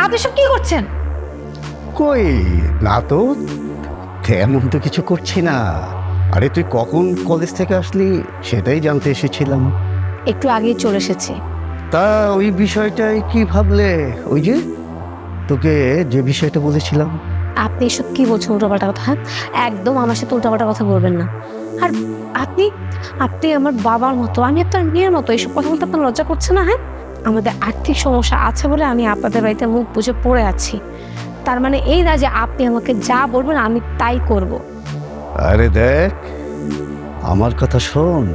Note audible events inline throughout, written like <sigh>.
আপনি সব কি করছেন? কই? না তো তেমন তো কিছু করছি না। আরে তুই কখন কলেজ থেকে আসলি সেটাই জানতে এসেছিলাম। একটু আগেই চলে এসেছি। তা ওই বিষয়টাই কি ভাবলে? ওই যে তোকে যে বিষয়টা বলেছিলাম। আপনি এসব কি বলছেন উল্টাপাল্টা কথা? একদম আমার সাথে উল্টাপাল্টা কথা বলবেন না। আর আপনি আপনি আমার বাবার মতো আমি আপনার মেয়ের মতো এইসব কথা বলতে আপনার লজ্জা করছে না হ্যাঁ? আমাদের আর্থিক সমস্যা আছে বলে আমি আপনাদের বাড়িতে মুখ বুঝে পড়ে আছি। তার মানে এই না যে আপনি আমাকে যা বলবেন আমি তাই করব। আরে দেখ আমার কথা শোন।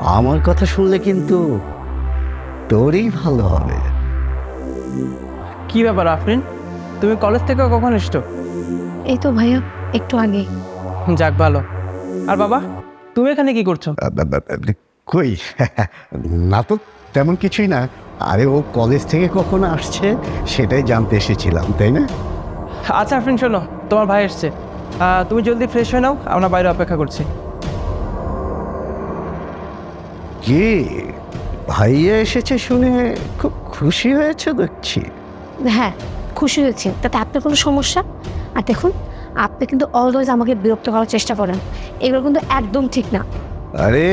আমার কথা শুনলে কিন্তু তোরই ভালো হবে। কি ব্যাপার আফরিন? তুমি কলেজ থেকে কখন এসছো? এই তো ভাইয়া একটু আগে। যাক ভালো। আর বাবা তুমি এখানে কি করছ? কই? <laughs> না তো তেমন কিছুই না। আরে ও কলেজ থেকে কখন আসছে সেটাই জানতে এসেছিলাম তাই না? আচ্ছা আফরিন শোনো তোমার ভাই এসছে। তুমি জলদি ফ্রেশ হয়ে নাও আমরা বাইরে অপেক্ষা করছি। কি? ভাইয়া এসেছে শুনে খুব খুশি হয়েছে দেখছি। হ্যাঁ খুশি হয়েছি। তাতে আপনার কোনো সমস্যা? আর দেখুন আপনি কিন্তু অলওয়েজ আমাকে বিরক্ত করার চেষ্টা করেন। এগুলো কিন্তু একদম ঠিক না। আরে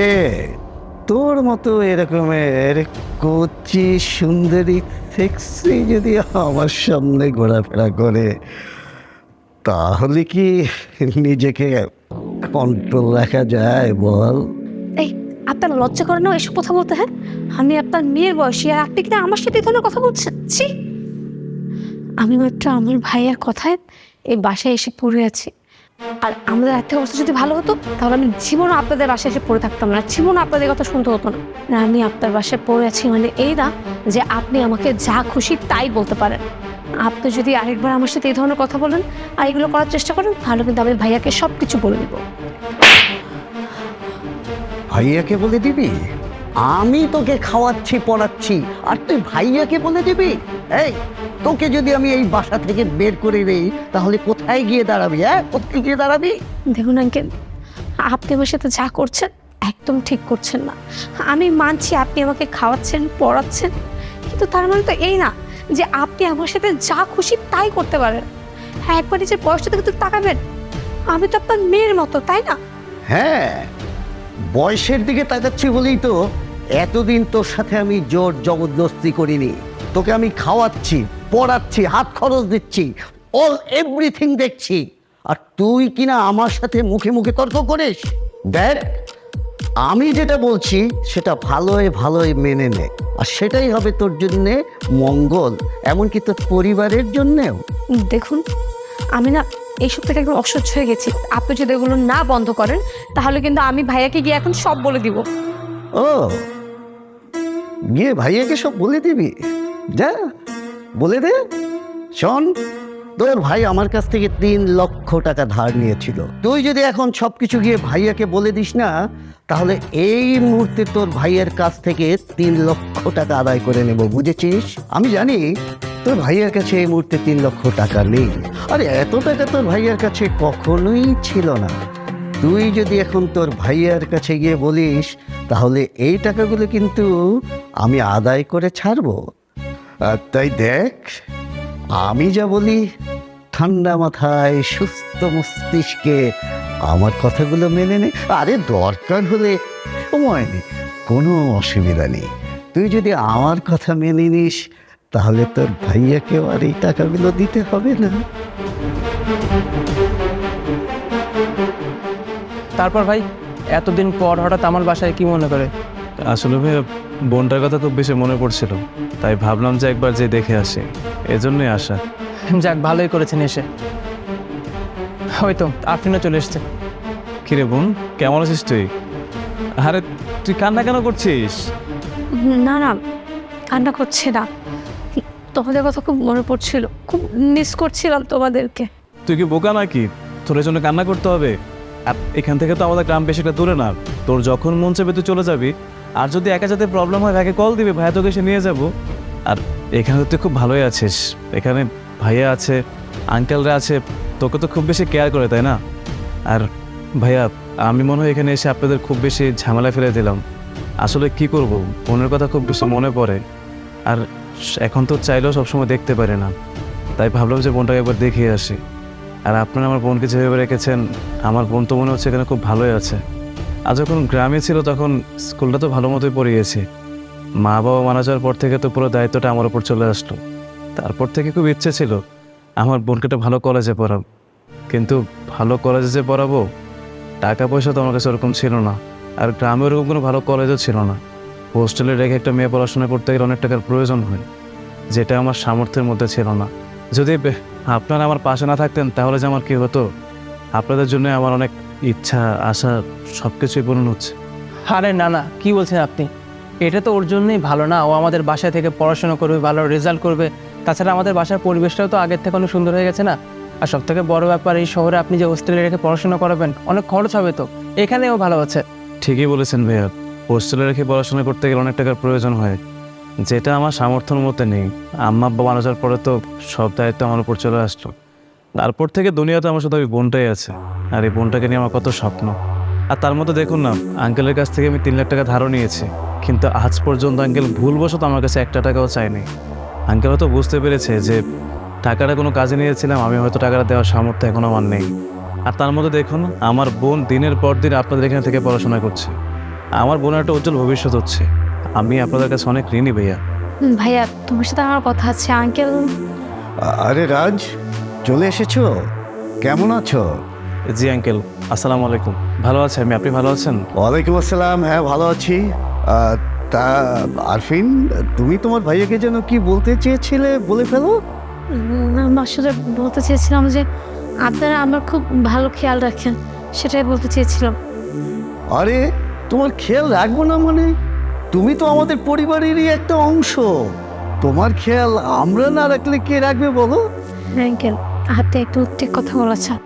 তোর মতো এরকমের কচি, সুন্দরী সেক্সি যদি আমার সামনে ঘোরাফেরা করে, তাহলে কি নিজেকে কন্ট্রোল রাখা যায় বল? এই, আপনার লজ্জা করে না এসব কথা বলতে হ্যাঁ? আমি আপনার মেয়ের বয়সী আর আপনি কিনা আমার সাথে ধরনের কথা বলছেন? ছি! আমি মাত্র আমার ভাইয়ের কথায় এই বাসায় এসে পড়ে আছি। আর আমাদের আর্থিক অবস্থা যদি ভালো হতো, তাহলে আমি জীবনও আপনাদের বাসায় এসে পড়ে থাকতাম না। জীবনও আপনাদের কথা শুনতে হতো না। আর আমি আপনার বাসায় পড়ে আছি মানে এই না যে আপনি আমাকে যা খুশি তাই বলতে পারেন। আপনি যদি আরেকবার আমার সাথে এই ধরনের কথা বলেন, আর এগুলো করার চেষ্টা করেন, তাহলে কিন্তু আমি ভাইয়াকে সব কিছু বলে দেবো। ভাইয়াকে বলে দিবি? আমি তোকে খাওয়াচ্ছি, পড়াচ্ছি, আর তুই ভাইয়াকে বলে দিবি? এই তোকে যদি আমি এই বাসা থেকে বের করে দেই তাহলে কোথায় গিয়ে দাঁড়াবি হ্যাঁ? কোথায় গিয়ে দাঁড়াবি? দেখুন আঙ্কেল আপনি আমার সাথে যা করছেন একদম ঠিক করছেন না। আমি মানছি আপনি আমাকে খাওয়াচ্ছেন পড়াচ্ছেন কিন্তু তার মানে তো এই না যে আপনি আমার সাথে যা খুশি তাই করতে পারেন। হ্যাঁ একবার নিজের বয়সটা কিন্তু তাকাবেন। আমি তো আপনার মেয়ের মতো তাই না? হ্যাঁ বয়সের দিকে তাকাচ্ছি বলেই তো এতদিন তোর সাথে আমি জোর জবরদস্তি করিনি। তোকে আমি খাওয়াচ্ছি পড়াচ্ছি হাত খরচ দিচ্ছি অল এভরিথিং দেখছি। আর তুই কিনা আমার সাথে মুখে মুখে তর্ক করিস? দেখ আমি যেটা বলছি সেটা ভালোই ভালোই মেনে নে। আর সেটাই হবে তোর জন্যে মঙ্গল এমনকি তোর পরিবারের জন্যেও। দেখুন আমি না এইসব থেকে একদম অসহ্য হয়ে গেছি। আপনি যদি এগুলো না বন্ধ করেন তাহলে কিন্তু আমি ভাইয়াকে গিয়ে এখন সব বলে দিব। ও গিয়ে ভাইয়াকে সব বলে দিবি? যা। বলে দে। শোন, তোর ভাই আমার কাছ থেকে তিন লক্ষ টাকা ধার নিয়েছিল। তুই যদি এখন সব কিছু গিয়ে ভাইয়াকে বলে দিস না, তাহলে এই মুহূর্তে তোর ভাইয়ের কাছ থেকে তিন লক্ষ টাকা আদায় করে নেব, বুঝেছিস? আমি জানি তোর ভাইয়ের কাছে এই মুহূর্তে তিন লক্ষ টাকা নেই। আরে, এত টাকা তোর ভাইয়ের কাছে কখনোই ছিল না। তুই যদি এখন তোর ভাইয়ার কাছে গিয়ে বলিস, তাহলে এই টাকাগুলো কিন্তু আমি আদায় করে ছাড়বো। আর তাই দেখ আমি যা বলি ঠান্ডা মাথায় সুস্থ মস্তিষ্কে আমার কথাগুলো মেনে নে। আরে দরকার হলে সময় নেই কোনো অসুবিধা নেই। তুই যদি আমার কথা মেনে নিস তাহলে তোর ভাইয়াকেও আর এই টাকাগুলো দিতে হবে না। তারপর ভাই এতদিন পর হঠাৎ আমার বাসায় কি মনে করে? আসলে ভাইয়া বোনটার কথা তো বেশি মনে পড়ছিল। তাই ভাবলাম যে একবার যে দেখে আসি। এজন্যই আসা। যাক ভালোই করেছেন এসে। ওই তো আফরিনও চলে এসছে। কিরে বোন কেমন আছিস তুই? আরে তুই কান্না কেন করছিস? না না কান্না করছে না। তোমাদের কথা খুব মনে পড়ছিল খুব মিস করছিলাম তোমাদেরকে। তুই কি বোকা নাকি? তোর জন্য কান্না করতে হবে? আর এখান থেকে তো আমাদের গ্রাম বেশি একটা দূরে না। তোর যখন মন চাইবে তুই চলে যাবি। আর যদি একা যাতে প্রবলেম হয় ভাইকে কল দিবি ভাইয়া তোকে এসে নিয়ে যাব। আর এখানে তো তুই খুব ভালোই আছিস। এখানে ভাইয়া আছে আঙ্কেলরা আছে, তোকে তো খুব বেশি কেয়ার করে, তাই না? আর ভাইয়া, আমি মনে হয় এখানে এসে আপনাদের খুব বেশি ঝামেলা ফেলে দিলাম। আসলে কি করব? বোনের কথা খুব বেশি মনে পড়ে। আর এখন তো চাইলেও সবসময় দেখতে পারে না। তাই ভাবলাম যে বোনটাকে একবার দেখিয়ে আসি। আর আপনারা আমার বোনকে যেভাবে রেখেছেন, আমার বোন তো মনে হচ্ছে এখানে খুব ভালোই আছে। আর যখন গ্রামে ছিল তখন স্কুলটা তো ভালো মতোই পড়িয়েছি। মা বাবা মারা যাওয়ার পর থেকে তো পুরো দায়িত্বটা আমার উপর চলে আসলো। তারপর থেকে খুব ইচ্ছে ছিল, আমার বোনকে একটা ভালো কলেজে পড়াবো। কিন্তু ভালো কলেজে যে পড়াবো টাকা পয়সা তো আমার কাছে ওরকম ছিল না। আর গ্রামে ওরকম কোনো ভালো কলেজও ছিল না। হোস্টেলে রেখে একটা মেয়ে পড়াশোনা করতে গেলে অনেক টাকার প্রয়োজন হয়, যেটা আমার সামর্থ্যের মধ্যে ছিল না। যদি আপনারা আমার পাশে না থাকতেন, তাহলে যে আমার কী হতো? আপনাদের জন্য আমার অনেক ইচ্ছা, আশা সব কিছুই পূরণ হচ্ছে। আরে না না, কি বলছেন আপনি? এটা তো ওর জন্যই ভালো না। ও আমাদের বাসায় থেকে পড়াশোনা করবে, ভালো রেজাল্ট করবে। তাছাড়া আমাদের বাসার পরিবেশটাও তো আগের থেকে অনেক সুন্দর হয়ে গেছে না। আর সব থেকে বড় ব্যাপার, এই শহরে আপনি যে হোস্টেলে রেখে পড়াশোনা করাবেন, অনেক খরচ হবে তো। এখানেও ভালো আছে। ঠিকই বলেছেন ভাইয়া। হোস্টেলে রেখে পড়াশোনা করতে গেলে অনেক টাকার প্রয়োজন হয়। যেটা আমার সামর্থ্যের মধ্যে নেই। আম্মা মারা যাওয়ার পরে তো সব দায়িত্ব আমার উপর চলে আসলো। তারপর থেকে দুনিয়াতে আমার সাথে ওই বোনটাই আছে। আর এই বোনটাকে নিয়ে আমার কত স্বপ্ন। আর তার মধ্যে দেখুন না আঙ্কেলের কাছ থেকে আমি তিন লাখ টাকা ধারও নিয়েছি। কিন্তু আজ পর্যন্ত আঙ্কেল ভুলবশত আমার কাছে একটা টাকাও চায়নি। আঙ্কেল হয়তো বুঝতে পেরেছে যে টাকাটা কোনো কাজে নিয়েছিলাম আমি হয়তো টাকাটা দেওয়ার সামর্থ্য এখনও আমার নেই। আর তার মধ্যে দেখুন আমার বোন দিনের পর দিন আপনাদের এখানে থেকে পড়াশোনা করছে। আমার বোনের একটা উজ্জ্বল ভবিষ্যৎ হচ্ছে। আমি আপনাদের কাছে অনেক ঋণী ভাইয়া। হুম, ভাইয়া তোমার সাথে আমার কথা আছে আঙ্কেল। আরে রাজ চলে এসেছ? কেমন আছো? জি আঙ্কেল আসসালামু আলাইকুম। ভালো আছি আমি আপনি ভালো আছেন? ওয়ালাইকুম আসসালাম হ্যাঁ ভালো আছি। তা আরফিন তুমি তোমার ভাইয়াকে যেন কি বলতে চেয়েছিলে বলে ফেলো? আসলে বলতে চেয়েছিলাম যে আপনারা আমার খুব ভালো খেয়াল রাখেন সেটাই বলতে চেয়েছিলাম। আরে তোমার খেয়াল রাখব না মানে? তুমি তো আমাদের পরিবারেরই একটা অংশ। তোমার খেয়াল আমরা না রাখলে কে রাখবে বলো? আঙ্কেল হাতে একটু ঠিক কথা বলেছেন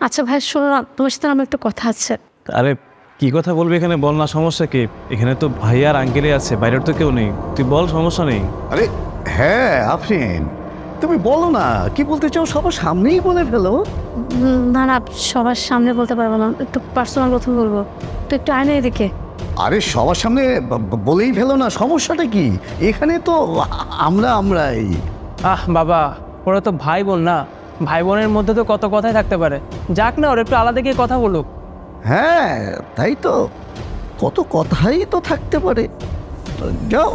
আচ্ছা ভাই শোনো না তোমার সাথে আমার একটা কথা আছে। আরে কি কথা বলবি এখানে? বল না সমস্যা কি? এখানে তো ভাই আর আঙ্কেলই আছে বাইরের তো কেউ নেই। তুই বল সমস্যা নেই। আরে হ্যাঁ আফরিন। তুমি বলো না কি বলতে চাও সবার সামনেই বলে ফেলো। না না সবার সামনে বলতে পারব না। একটু পার্সোনাল কথা বলব। তো একটু আয়না এদিকে আরে সবার সামনে বলেই ফেলো না সমস্যাটা কি? এখানে তো আমরা আমরাই। আহ বাবা ওরা তো ভাই বোন না। ভাই বোনের মধ্যে তো কত কথাই থাকতে পারে। যাক না ওরা একটু আলাদা গিয়ে কথা বলুক। হ্যাঁ তাই তো। কত কথাই তো থাকতে পারে। যাও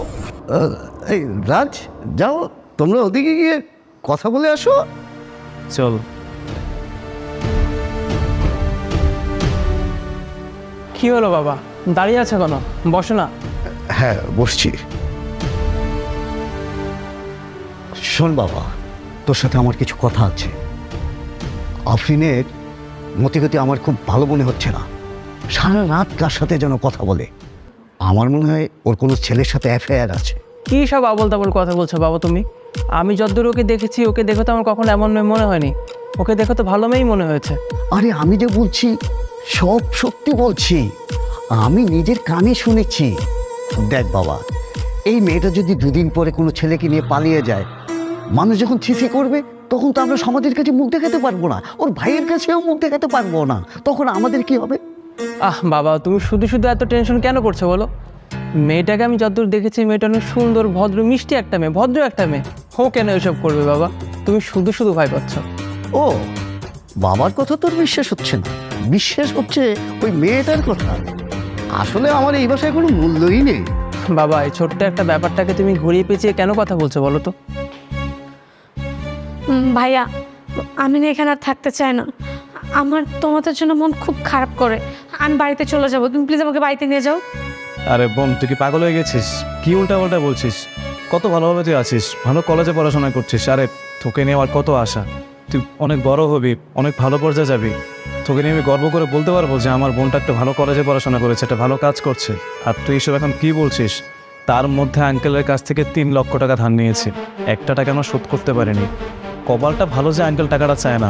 এই রাজ যাও তোমরা ওদিকে গিয়ে কথা বলে আসো। চল। কি হলো বাবা? দাঁড়িয়ে আছে কেন? বসো না। হ্যাঁ বসছি। শোন বাবা তোর সাথে আমার কিছু কথা আছে। আফরিনের মতিগতি আমার খুব ভালো মনে হচ্ছে না। সারা রাত কার সাথে যেন কথা বলে? আমার মনে হয় ওর কোনো ছেলের সাথে অ্যাফেয়ার আছে। কী সব আবল তাবল কথা বলছো বাবা তুমি? আমি যতদূর ওকে দেখেছি ওকে দেখে তো আমার কখনো এমন মনে হয়নি। ওকে দেখে তো ভালো মেয়েই মনে হয়েছে। আরে আমি যে বলছি সব সত্যি বলছি। আমি নিজের কানে শুনেছি। দেখ বাবা এই মেয়েটা যদি দুদিন পরে কোনো ছেলেকে নিয়ে পালিয়ে যায় মানুষ যখন ছিসি করবে তখন তো আমরা সমাজের কাছে মুখ দেখাতে পারব না। ওর ভাইয়ের কাছেও মুখ দেখাতে পারব না। তখন আমাদের কি হবে? আহ বাবা তুমি শুধু শুধু এত টেনশন কেন করছ বলো? মেয়েটাকে আমি যতদূর দেখেছি মেয়েটা অনেক সুন্দর ভদ্র মিষ্টি একটা মেয়ে ভদ্র একটা মেয়ে। হো কেন এসব করবে বাবা? তুমি শুধু শুধু ভয় পাচ্ছ। ও বাবার কথা তোর বিশ্বাস হচ্ছে না। বিশ্বাস হচ্ছে ওই মেয়েটার কথা। আসলে আমার এই ভাষায় কোনো মূল্যই নেই। বাবা এই ছোট্ট একটা ব্যাপারটাকে তুমি ঘুরিয়ে পেঁচিয়ে কেন কথা বলছো বলো তো? ভাইয়া, আমি না এখানে আর থাকতে চাই না। আমার, তোমাদের জন্য মন খুব খারাপ করে। আমি বাড়িতে চলে যাব। তুমি প্লিজ আমাকে বাড়িতে নিয়ে যাও। আরে বোন, তুই কি পাগল হয়ে গেছিস? কি উল্টা উল্টা বলছিস? কত ভালোভাবে তুই আছিস। ভালো কলেজে পড়াশোনা করছিস। আরে, তোকে নিয়ে আমার কত আশা। তুই অনেক বড় হবি, অনেক ভালো পর্যায়ে যাবি। তোকে নিয়ে আমি গর্ব করে বলতে পারব যে আমার বোনটা একটা ভালো কলেজে পড়াশোনা করেছে, একটা ভালো কাজ করছে। আর তুই এসব এখন কি বলছিস? তার মধ্যে আঙ্কেলের কাছ থেকে তিন লক্ষ টাকা ধার নিয়েছি। একটা টাকা আমার শোধ করতে পারিনি। কপালটা ভালো যে আঙ্কেল টাকাটা চায় না।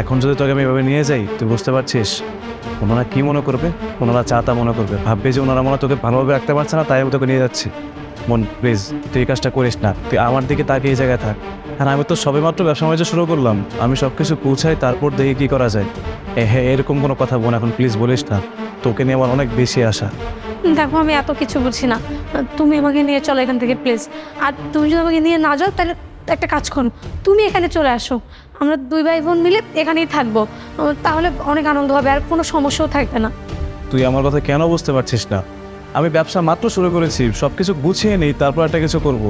এখন যদি তোকে আমি এভাবে নিয়ে যাই, তুই বুঝতে পারছিস? ওনারা কি মনে করবে? ওনারা চা তা মনে করবে। ভাববে যে ওনারা মনে হয় তোকে ভালোভাবে রাখতে পারছে না, তাই আমি তোকে নিয়ে যাচ্ছি। মন প্লিজ তুই এই কাজটা করিস না। তুই আমার দিকে তাকে এই জায়গায় থাক। আর আমি তো সবেমাত্র ব্যবসা বাণিজ্য শুরু করলাম। আমি সব কিছু পৌঁছাই তারপর দেখি কী করা যায়। এ হ্যাঁ এরকম কোনো কথা বোন, এখন প্লিজ বলিস না। তোকে নিয়ে আমার অনেক বেশি আশা। দেখো, আমি এত কিছু বুঝি না। তুমি আমাকে নিয়ে চলো এখান থেকে প্লিজ আর তুমি যদি আমাকে নিয়ে না যাও, তাহলে একটা কাজ করো তুমি এখানে চলে আসো। আমরা দুই ভাই বোন মিলে এখানেই থাকব। তাহলে অনেক আনন্দ হবে আর কোনো সমস্যাও থাকবে না। তুই আমার কথা কেন বুঝতে পারছিস না? আমি ব্যবসা মাত্র শুরু করেছি সব কিছু গুছিয়ে নিই, তারপর একটা কিছু করব।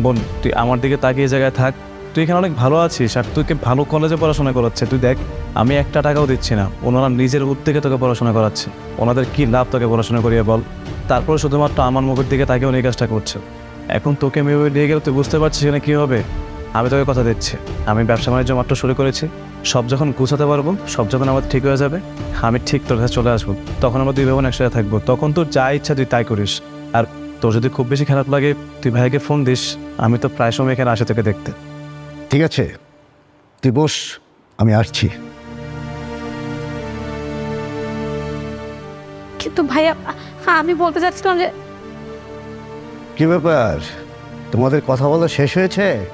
বোন, তুই আমার দিকে তাকিয়ে জায়গায় থাক। তুই এখানে অনেক ভালো আছিস আর তুইকে ভালো কলেজে পড়াশোনা করাচ্ছে। তুই দেখ, আমি একটা টাকাও দিচ্ছি না। ওনারা নিজের উদ্যোগে তোকে পড়াশোনা করাচ্ছে। ওনাদের কি লাভ তোকে পড়াশোনা করিয়ে বল? তারপরে শুধুমাত্র আমার মুখের দিকে উনি এই কাজটা করছে। এখন তোকে মেয়ে নিয়ে গেলে তুই বুঝতে পারছিস না কী হবে? আমি তোকে কথা দিচ্ছি। আমি ব্যবসা বাণিজ্য মাত্র শুরু করেছি। সব যখন গুছাতে পারব সব যখন আমার ঠিক হয়ে যাবে আমি ঠিক তোর কাছে চলে আসব। তখন আমরা দুই বোন একসাথে থাকব। তখন তোর যা ইচ্ছা তুই তাই করিস। আর তোর যদি খুব বেশি খারাপ লাগে তুই ভাইকে ফোন দিস। আমি তো প্রায় সময় এখানে আসে তোকে দেখতে। ঠিক আছে। তুই বস আমি আসছি। কিন্তু ভাইয়া হ্যাঁ আমি বলতে চাচ্ছিলাম যে কি ব্যাপার? তোমাদের কথা বলা শেষ হয়েছে?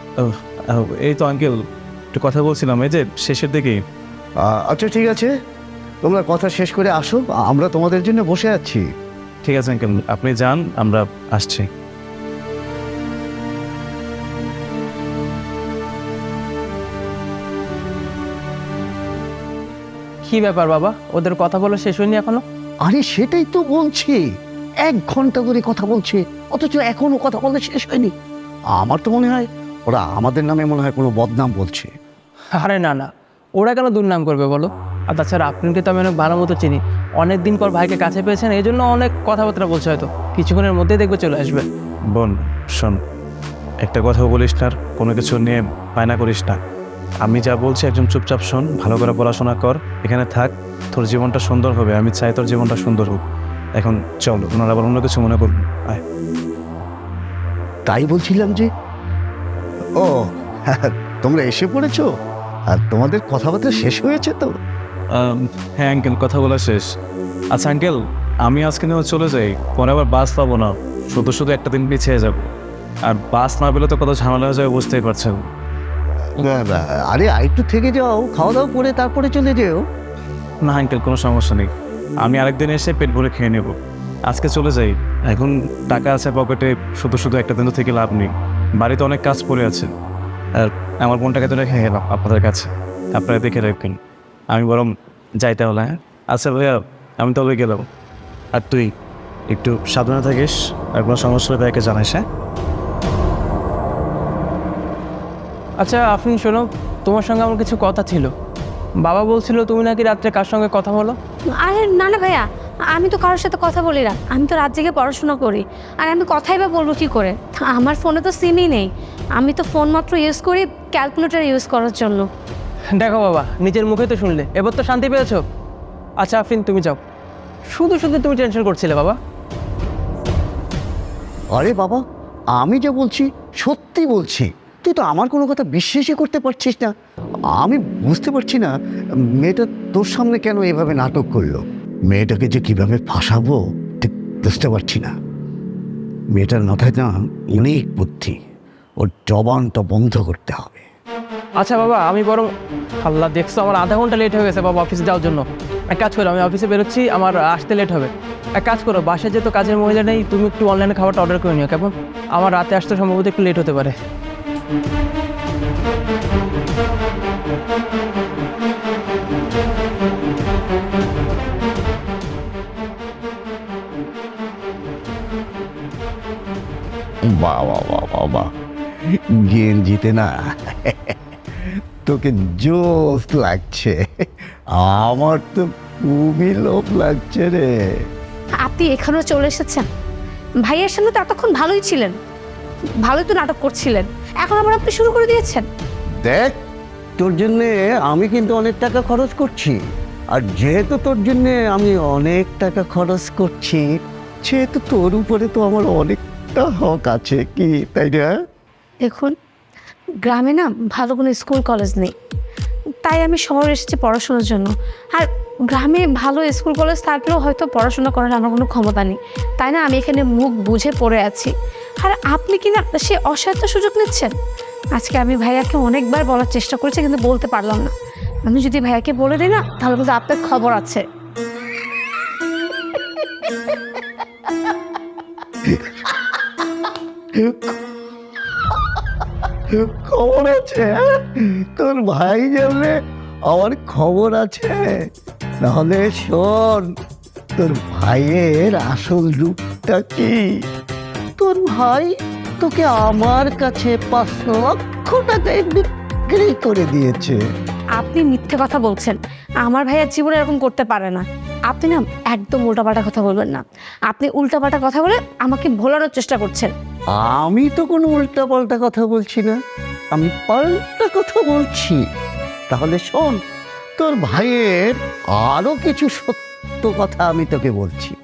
এই তো আঙ্কেল একটু কথা বলছিলাম এই যে শেষের দিকেই আ- আচ্ছা ঠিক আছে। তোমরা কথা শেষ করে আসো আমরা তোমাদের জন্য বসে আছি। ঠিক আছে আঙ্কেল আপনি যান আমরা আসছি। কি ব্যাপার বাবা? ওদের কথা বলা শেষ হয়নি এখনও? আরে সেটাই তো বলছি। এক ঘণ্টা ধরে কথা বলছে অথচ এখনও কথা বলা শেষ হয়নি। আমার তো মনে হয় ওরা আমাদের নামে মনে হয় কোনো বদনাম বলছে। আরে না না। ওরা কেন দুর্নাম করবে বলো? আর তাছাড়া আপনাকে তো আমি অনেক ভালো মতো চিনি। অনেক দিন পর ভাইকে কাছে পেয়েছেন এই জন্য অনেক কথাবার্তা বলছে হয়তো। কিছুক্ষণের মধ্যেই দেখবে চলে আসবে। বোন শোন। একটা কথা বলিস না আর কোনো কিছু নিয়ে বায়না করিস না। আমি যা বলছি একদম চুপচাপ শোন ভালো করে পড়াশোনা কর এখানে থাক। তোর জীবনটা সুন্দর হবে আমি চাই তোর জীবনটা সুন্দর হোক। এখন চলো ওনারা আবার অন্য কিছু মনে করব আয়। তাই বলছিলাম যে ও তোমরা এসে পড়েছো? আর তোমাদের কথাবার্তা শেষ হয়েছে তো? হ্যাঁ আঙ্কেল কথা বলা শেষ। আচ্ছা আঙ্কেল আমি আজকে নিয়ে চলে যাই পরে আবার বাস পাবো না। শুধু শুধু একটা দিন পিছিয়ে যাব। আর বাস না পেলে তো কত ঝামেলা হয়ে যাবে বুঝতেই পারছেন আরে আরেকটু থেকে যাও খাওয়া দাওয়া করে তারপরে চলে যেও। না আঙ্কেল কোনো সমস্যা নেই। আমি আরেকদিন এসে পেট ভরে খেয়ে নেব। আজকে চলে যাই। এখন টাকা আছে পকেটে, শুধু শুধু একটা দিন থেকে লাভ নেই। বাড়িতে অনেক কাজ পড়ে আছে। আর আমার বোনটাকে তো রেখে গেলাম আপনাদের কাছে। আপনারা দেখে রাখবেন। আমি বরং যাই তাহলে হ্যাঁ? আচ্ছা ভাইয়া, আমি তবে গেলাম। আর তুই একটু সাবধানে থাকিস, আর কোনো সমস্যা ভাইকে জানাইস হ্যাঁ? আচ্ছা আপনি শোনো, তোমার সঙ্গে আমার কিছু কথা ছিল। বাবা বলছিল তুমি নাকি রাত্রে কার সঙ্গে কথা বলো? আরে না না ভাইয়া আমি তো কারোর সাথে কথা বলি না। আমি তো রাত জেগে পড়াশোনা করি। আর আমি কথাই বা বলব কী করে? আমার ফোনে তো সিমই নেই। আমি তো ফোন মাত্র ইউজ করি ক্যালকুলেটর ইউজ করার জন্য। দেখো বাবা নিজের মুখে তো শুনলে। এবার তো শান্তি পেয়েছ? আচ্ছা আফরিন তুমি যাও। শুধু শুধু তুমি টেনশন করছিলে বাবা। আরে বাবা আমি যা বলছি সত্যি বলছি। তুই তো আমার কোনো কথা বিশ্বাসই করতে পারছিস না। আমি বুঝতে পারছি না, মেয়েটা তোর সামনে কেন এভাবে নাটক করল? মেয়েটাকে যে কীভাবে ফাঁসাবো, ঠিক বুঝতে পারছি না। মেয়েটার মাথায় না অনেক বুদ্ধি, ওর জবানটা বন্ধ করতে হবে। আচ্ছা বাবা, আমি বরং, আল্লাহ দেখছ, আমার আধা ঘণ্টা লেট হয়ে গেছে বাবা অফিসে যাওয়ার জন্য। এক কাজ করো, আমি অফিসে বেরোচ্ছি, আমার আসতে লেট হবে। এক কাজ করো, বাসায় যেহেতু কাজের মহিলা নেই, তুমি একটু অনলাইনে খাবারটা অর্ডার করে নিও, কেমন? আমার রাতে আসতে সম্ভবত একটু লেট হতে পারে। বাবা বাবা বা গেঞ্জিতে না। তোকে জোস লাগছে। আমার তো খুবই লোভ লাগছে রে। আপনি এখানেও চলে এসেছেন। ভাইয়ের সামনে তো এতক্ষণ ভালোই ছিলেন। ভালোই তো নাটক করছিলেন। এখন আবার আপনি শুরু করে দিয়েছেন। দেখ তোর জন্যে আমি কিন্তু অনেক টাকা খরচ করছি। আর যেহেতু তোর জন্যে আমি অনেক টাকা খরচ করছি সেহেতু তোর উপরে তো আমার অনেকটা হক আছে কি, তাই না? দেখুন, গ্রামে না ভালো কোনো স্কুল, কলেজ নেই। তাই আমি শহরে এসেছি পড়াশোনার জন্য। আর গ্রামে ভালো স্কুল, কলেজ থাকলেও হয়তো পড়াশোনা করার আমার কোনো ক্ষমতা নেই। তাই না আমি এখানে মুখ বুঝে পড়ে আছি। আর আপনি কি না সে অসাধ্য সুযোগ নিচ্ছেন? আজকে আমি ভাইয়াকে অনেকবার বলার চেষ্টা করেছি, কিন্তু বলতে পারলাম না। আমি যদি ভাইয়াকে বলে দিই না, তাহলে কিন্তু আপনার খবর আছে। খবর আছে হ্যাঁ? তোর ভাই জানলে আমার খবর আছে। নাহলে শোন তোর ভাইয়ের আসল রূপটা কি? তোর ভাই তোকে আমার কাছে পাঁচ লক্ষ টাকায় বিক্রি করে দিয়েছে। আপনি মিথ্যে কথা বলছেন। আমার ভাইয়ের জীবনে এরকম করতে পারে না। আপনি না একদম উল্টাপাল্টা কথা বলবেন না। আপনি উল্টাপাল্টা কথা বলে আমাকে ভোলানোর চেষ্টা করছেন। আমি তো কোনো উল্টা পাল্টা কথা বলছি না। আমি পাল্টা কথা বলছি। তাহলে শোন, তোর ভাইয়ের আরও কিছু সত্য কথা আমি তোকে বলছি।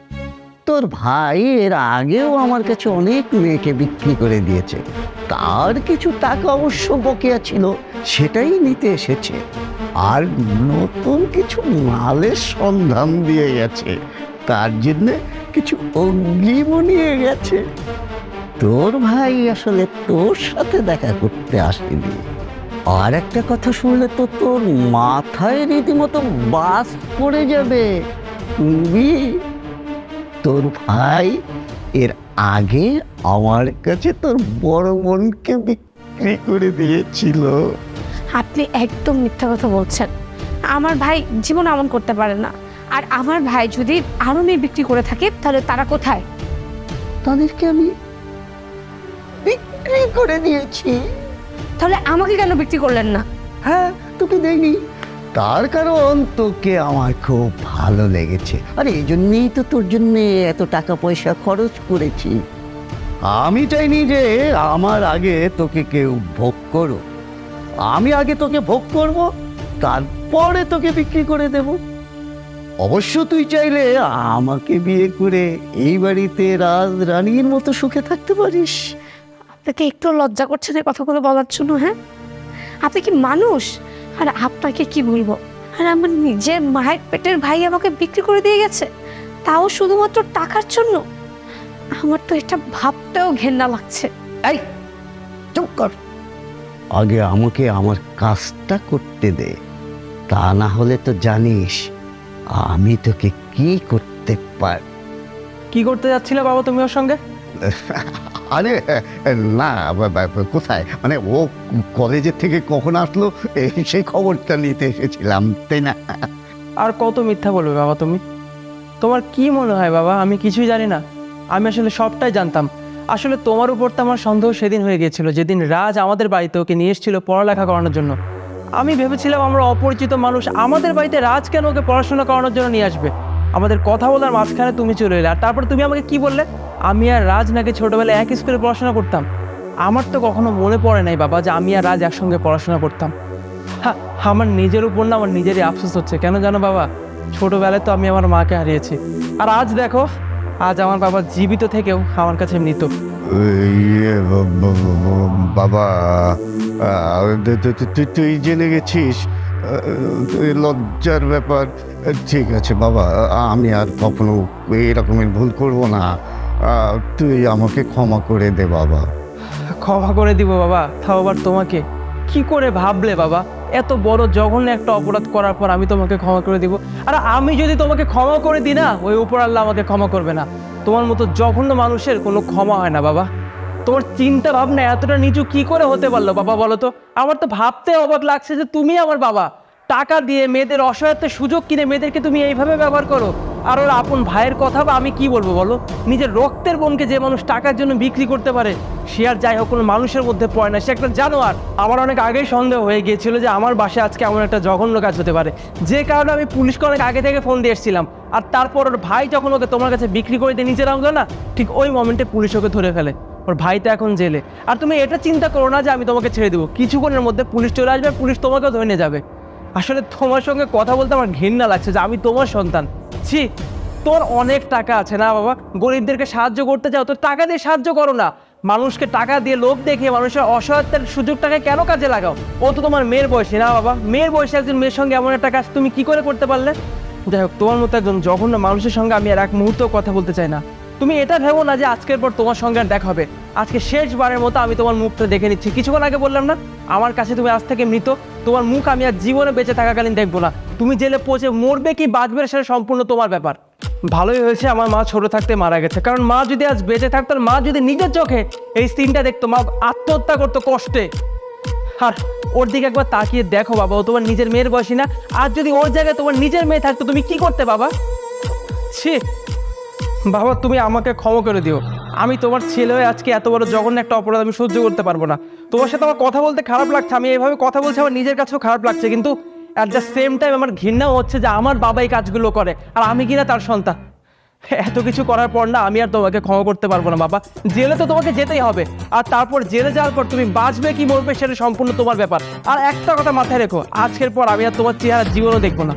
তোর ভাই এর আগেও আমার কাছে অনেক মেয়েকে বিক্রি করে দিয়েছে। তার কিছু টাকা অবশ্য বকেয়া ছিল, সেটাই নিতে এসেছে। আর নতুন কিছু মালের সন্ধান দিয়ে গেছে। তার জন্য কিছু অগ্রিমও নিয়ে গেছে। তোর ভাই আসলে তোর সাথে দেখা করতে আসেনি। আর একটা কথা শুনলে তো তোর মাথায় রীতিমতো বাস পড়ে যাবে। শুনবি তোর ভাই এর আগে আমার কাছে তোর বড় বোনকে বিক্রি করে দিয়েছিল। আপনি একদম মিথ্যা কথা বলছেন। আমার ভাই জীবন এমন করতে পারে না। আর আমার ভাই যদি আরও মেয়ে বিক্রি করে থাকে তাহলে তারা কোথায়? তাদেরকে আমি বিক্রি করে দিয়েছি। তাহলে আমাকে কেন বিক্রি করলেন না? হ্যাঁ তোকে দেয়নি তার কারণ তোকে আমার খুব ভালো লেগেছে। আর এই জন্যেই তো তোর জন্য এত টাকা পয়সা খরচ করেছি। আমি চাইনি যে আমার আগে তোকে কেউ ভোগ করো আমি আগে তোকে ভোগ করব তারপরে তোকে বিক্রি করে দেব। অবশ্য তুই চাইলে আমাকে বিয়ে করে এই বাড়িতে রাজ রানীর মতো সুখে থাকতে পারিস। আপনাকে একটু লজ্জা করছে না এই কথাগুলো বলার জন্য হ্যাঁ? আপনি কি মানুষ? আর আপনাকে কি বলব? আর আমার নিজের মায়ের পেটের ভাই আমাকে বিক্রি করে দিয়ে গেছে তাও শুধুমাত্র টাকার জন্য? আমার তো এটা ভাবতেও ঘেন্না লাগছে। এই চুপ কর। আগে আমাকে আমার কাজটা করতে দে তা না হলে তো জানিস আমি তোকে কি করতে পার কি করতে যাচ্ছিলে বাবা তুমি ওর সঙ্গে? <laughs> আরে, না কোথায়? মানে ও কলেজের থেকে কখন আসলো? সেই খবরটা নিতে এসেছিলাম, তাই না? আর কত মিথ্যা বলবে বাবা তুমি? তোমার কি মনে হয় বাবা? আমি কিছুই জানি না। আমি আসলে সবটাই জানতাম। আসলে তোমার উপর তো আমার সন্দেহ সেদিন হয়ে গিয়েছিল, যেদিন রাজ আমাদের বাড়িতে ওকে নিয়ে এসেছিল পড়ালেখা করানোর জন্য। আমি ভেবেছিলাম আমরা অপরিচিত মানুষ, আমাদের বাড়িতে রাজ কেন ওকে পড়াশোনা করানোর জন্য নিয়ে আসবে? আমাদের কথা বলার মাঝখানে তুমি চলে এলে, আর তারপর তুমি আমাকে কি বললে? আমি আর রাজ নাকি ছোটোবেলায় এক স্কুলে পড়াশোনা করতাম। আমার তো কখনো মনে পড়ে নাই বাবা যে আমি আর রাজ একসঙ্গে পড়াশোনা করতাম। হ্যাঁ আমার নিজের উপর না আমার নিজেরই আফসোস হচ্ছে। কেন জানো বাবা? ছোটবেলায় তো আমি আমার মাকে হারিয়েছি। আর আজ দেখো, আজ আমার বাবা জীবিত থেকেও আমার কাছে মৃত। ইয়ে বাবা তুই- জেনে গেছিস লজ্জার ব্যাপার। ঠিক আছে বাবা, আমি আর কখনো এরকমের ভুল করব না। তুই আমাকে ক্ষমা করে দে, বাবা। ক্ষমা করে দিব, বাবা। তাও আবার তোমাকে? কি করে ভাবলে, বাবা? এত বড় জঘন্য একটা অপরাধ করার পর আমি তোমাকে ক্ষমা করে দিব। আর আমি যদি তোমাকে ক্ষমা করে দিই না, ওই উপর আল্লাহ আমাকে ক্ষমা করবে না। তোমার মতো জঘন্য মানুষের কোনো ক্ষমা হয় না, বাবা। তোমার চিন্তা ভাবনা এতটা নিচু কি করে হতে পারল, বাবা, বলো তো? আমার তো ভাবতে অবাক লাগছে যে তুমি আমার বাবা। টাকা দিয়ে মেয়েদের অসহায়ত্বের সুযোগ কিনে মেয়েদেরকে তুমি এইভাবে ব্যবহার করো? আর ওর আপন ভাইয়ের কথা বা আমি কি বলব বলো? নিজের রক্তের বোনকে যে মানুষ টাকার জন্য বিক্রি করতে পারে, সে আর যাই হোক কোনো মানুষের মধ্যে পড়ে না। সে একটা জানোয়ার। আমার অনেক আগেই সন্দেহ হয়ে গিয়েছিল যে আমার বাসায় আজকে এমন একটা জঘন্য কাজ হতে পারে। যে কারণে আমি পুলিশকে অনেক আগে থেকে ফোন দিয়ে এসেছিলাম। আর তারপর ওর ভাই যখন ওকে তোমার কাছে বিক্রি করে দিয়ে নিচে নামলো না, ঠিক ওই মোমেন্টে পুলিশ ওকে ধরে ফেলে। ওর ভাই তো এখন জেলে। আর তুমি এটা চিন্তা করো না যে আমি তোমাকে ছেড়ে দেবো। কিছুক্ষণের মধ্যে পুলিশ চলে আসবে, পুলিশ তোমাকেও ধরে নিয়ে যাবে। আসলে তোমার সঙ্গে কথা বলতে আমার ঘৃণা লাগছে যে আমি তোমার সন্তান। ছি, তোর অনেক টাকা আছে না বাবা? গরিবদেরকে সাহায্য করতে চাও তোর টাকা দিয়ে সাহায্য করো না। মানুষকে টাকা দিয়ে লোক দেখিয়ে মানুষের অসহায়তার সুযোগটাকে কেন কাজে লাগাও? ও তো তোমার মেয়ের বয়সী না বাবা? মেয়ের বয়সে একজন মেয়ের সঙ্গে এমন একটা কাজ তুমি কি করে করতে পারলে? যাই হোক, তোমার মতো একজন জঘন্য মানুষের সঙ্গে আমি আর এক মুহূর্তেও কথা বলতে চাই না। তুমি এটা ভেবো না যে আজকের পর তোমার সঙ্গে দেখা হবে। আজকে শেষবারের মতো আমি তোমার মুখটা দেখে নিচ্ছি। কিছুক্ষণ আগে বললাম না আমার কাছে তুমি আজ থেকে মৃত, তোমার মুখ আমি আর জীবনে বেঁচে থাকাকালীন দেখব না। তুমি জেলে পৌঁছে মরবে কি বাঁচবে সেটা সম্পূর্ণ তোমার ব্যাপার। ভালোই হয়েছে আমার মা ছোট থাকতে মারা গেছে, কারণ মা যদি আজ বেঁচে থাকতো, মা যদি নিজের চোখে এই সিনটা দেখতো, মা আত্মহত্যা করতো কষ্টে। আর ওর দিকে একবার তাকিয়ে দেখো বাবা, ও তোমার নিজের মেয়ের বয়সী না, আর যদি ওর জায়গায় তোমার নিজের মেয়ে থাকতো, তুমি কি করতে বাবা? ছি, বাবা, তুমি আমাকে ক্ষমা করে দিও। আমি তোমার ছেলে আজকে এত বড় জঘন্য একটা অপরাধ আমি সহ্য করতে পারব না। তোমার সাথে আমার কথা বলতে খারাপ লাগছে, আমি এইভাবে কথা বলছি, আমার নিজের কাছেও খারাপ লাগছে, কিন্তু অ্যাট দ্য সেম টাইম আমার ঘৃণাও হচ্ছে যে আমার বাবা এই কাজগুলো করে, আর আমি কিনা তার সন্তান। এত কিছু করার পর না আমি আর তোমাকে ক্ষমা করতে পারব না, বাবা। জেলে তো তোমাকে যেতেই হবে, আর তারপর জেলে যাওয়ার পর তুমি বাঁচবে কি মরবে সেটা সম্পূর্ণ তোমার ব্যাপার। আর একটা কথা মাথায় রেখো, আজকের পর আমি আর তোমার চেহারা জীবনও দেখব না।